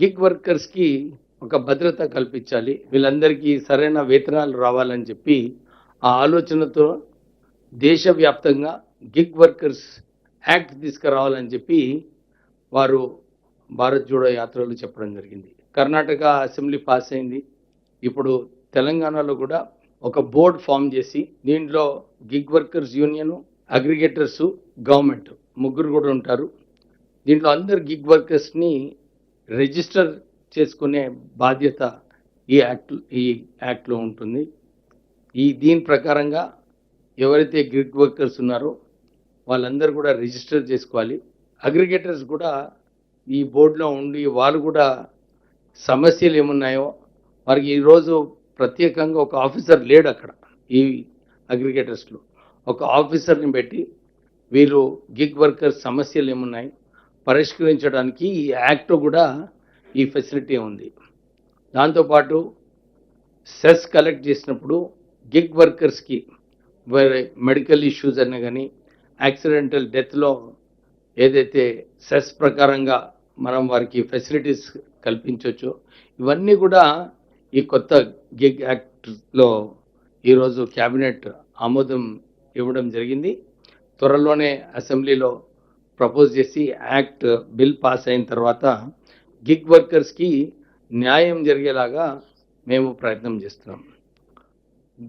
Gig వర్కర్స్కి ఒక భద్రత కల్పించాలి. వీళ్ళందరికీ సరైన వేతనాలు రావాలని చెప్పి ఆ ఆలోచనతో దేశవ్యాప్తంగా గిగ్ వర్కర్స్ యాక్ట్ తీసుకురావాలని చెప్పి వారు భారత్ జోడో యాత్రలు చెప్పడం జరిగింది. కర్ణాటక అసెంబ్లీ పాస్ అయింది. ఇప్పుడు తెలంగాణలో కూడా ఒక బోర్డ్ ఫామ్ చేసి దీంట్లో gig workers union aggregators government ముగ్గురు కూడా ఉంటారు. దీంట్లో అందరు గిగ్ వర్కర్స్ని రిజిస్టర్ చేసుకునే బాధ్యత ఈ యాక్ట్ ఈ యాక్ట్లో ఉంటుంది. ఈ దీని ప్రకారంగా ఎవరైతే గిగ్ వర్కర్స్ ఉన్నారో వాళ్ళందరూ కూడా రిజిస్టర్ చేసుకోవాలి. అగ్రిగేటర్స్ కూడా ఈ బోర్డులో ఉండి వాళ్ళు కూడా సమస్యలు ఏమున్నాయో వారికి ఈరోజు ప్రత్యేకంగా ఒక ఆఫీసర్ లేడు అక్కడ ఈ అగ్రిగేటర్స్లో. ఒక ఆఫీసర్ని పెట్టి వీళ్ళు గిగ్ వర్కర్స్ సమస్యలు ఏమున్నాయి? పరిష్కరించడానికి ఈ యాక్ట్ కూడా ఈ ఫెసిలిటీ ఉంది. దాంతోపాటు సెస్ కలెక్ట్ చేసినప్పుడు గిగ్ వర్కర్స్కి వేరే మెడికల్ ఇష్యూస్ అన్న కానీ యాక్సిడెంటల్ డెత్లో ఏదైతే సెస్ ప్రకారంగా మనం వారికి ఫెసిలిటీస్ కల్పించవచ్చో ఇవన్నీ కూడా ఈ కొత్త గిగ్ యాక్ట్లో ఈరోజు క్యాబినెట్ ఆమోదం ఇవ్వడం జరిగింది. త్వరలోనే అసెంబ్లీలో ప్రపోజ్ చేసి యాక్ట్ బిల్ పాస్ అయిన తర్వాత గిగ్ వర్కర్స్కి న్యాయం జరిగేలాగా మేము ప్రయత్నం చేస్తున్నాం.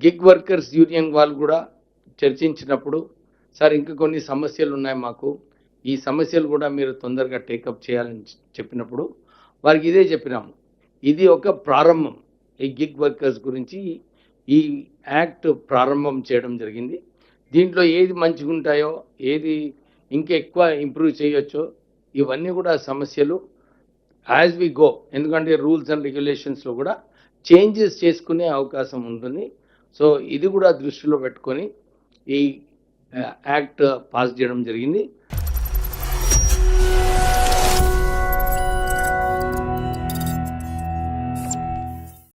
గిగ్ వర్కర్స్ యూనియన్ వాళ్ళు కూడా చర్చించినప్పుడు సార్ ఇంకా కొన్ని సమస్యలు ఉన్నాయి మాకు. ఈ సమస్యలు కూడా మీరు తొందరగా టేకప్ చేయాలని చెప్పినప్పుడు వారికి ఇదే చెప్పినాము. ఇది ఒక ప్రారంభం. ఈ గిగ్ వర్కర్స్ గురించి ఈ యాక్ట్ ప్రారంభం చేయడం జరిగింది. దీంట్లో ఏది మంచిగా ఉంటాయో ఏది ఇంకెక్కువ ఇంప్రూవ్ చేయొచ్చు ఇవన్నీ కూడా సమస్యలు. యాజ్ వి గో ఎందుకంటే రూల్స్ అండ్ రెగ్యులేషన్స్లో కూడా చేంజెస్ చేసుకునే అవకాశం ఉంటుంది. సో ఇది కూడా దృష్టిలో పెట్టుకొని ఈ యాక్ట్ పాస్ చేయడం జరిగింది.